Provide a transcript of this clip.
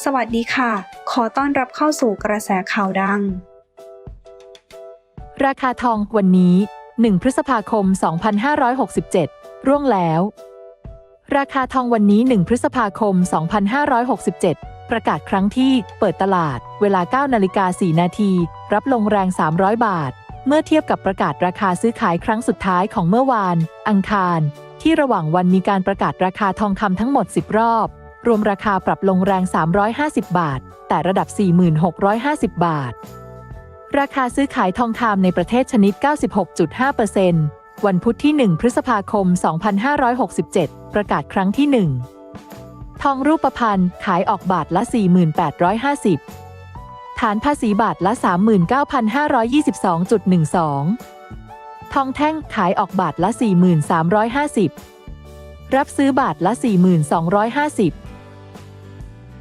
สวัสดีค่ะ ขอต้อนรับเข้าสู่กระแสข่าวดัง ราคาทองวันนี้ 1 พฤษภาคม 2567 ร่วงแล้ว ราคาทองวันนี้ 1 พฤษภาคม 2567 ประกาศครั้งที่เปิดตลาด เวลา 9 นาฬิกา 4 นาที รับลงแรง 300 บาท เมื่อเทียบกับประกาศราคาซื้อขายครั้งสุดท้ายของเมื่อวาน อังคาร ที่ระหว่างวันมีการประกาศราคาทองคำทั้งหมด 10 รอบ รวมราคาปรับลงแรง 350 บาท แต่ระดับ 4,650 บาท ราคาซื้อขายทองคำในประเทศชนิด 96.5%วันพุธที่ 1 พฤษภาคม 2567 ประกาศครั้งที่ 1 ทองรูปพรรณขายออกบาทละ 4,850 ฐานภาษีบาทละ 39,522.12 ทองแท่งขายออกบาทละ 4,350รับซื้อบาทละ 4,250